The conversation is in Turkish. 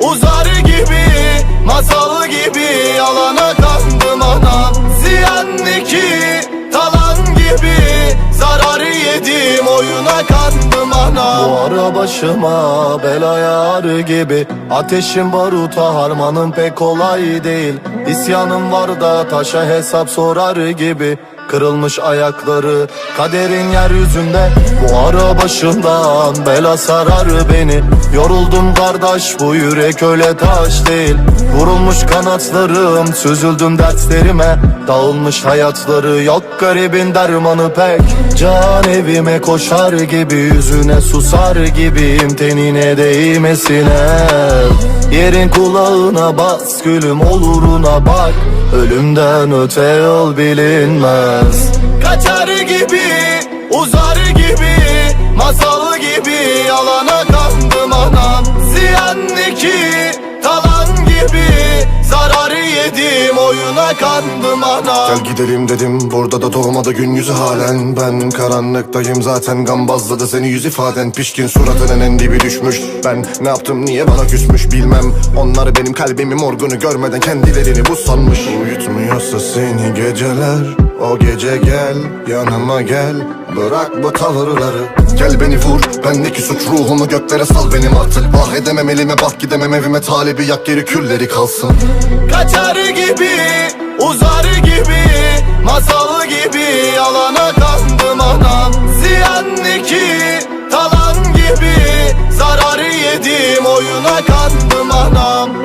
Uzar gibi masal gibi Yalana kandım anam Ziyandaki talan gibi Zarar yedim oyuna kandım anam Bu ara başıma bela yar gibi Ateşin baruta harmanım pek kolay değil. İsyanım var da taşa hesap sorar gibi Kırılmış ayakları kaderin yeryüzünde. Bu ara başımdan bela sarar beni. Yoruldum kardeş bu yürek öyle taş değil. Vurulmuş kanatlarım süzüldüm dertlerime. Dağılmış hayatları yok garibin dermanı pek. Can evime koşar gibi yüzüne susar gibiyim. Tenine değmesine Yerin kulağına bas gülüm oluruna bak. Ölümden öte yol bilinmez. Kaçar gibi uzar oyuna kandım anam Gel gidelim dedim burada da doğmadı gün yüzü halen. Ben karanlıktayım zaten gambazladı seni yüz ifaden. Pişkin suratının en dibi düşmüş. Ben ne yaptım niye bana küsmüş bilmem. Onlar benim kalbimi morgunu görmeden kendilerini bu sanmış Uyutmuyorsa seni geceler o gece gel yanıma gel. Bırak bu tavırları. Gel beni vur bendeki suç ruhumu göklere sal benim artık. Ah edemem elime bak gidemem evime. Talibi yak geri külleri kalsın. Kaçar gibi uzar gibi Masal gibi yalana kandım anam. Ziyandaki talan gibi Zararı yedim oyuna kandım anam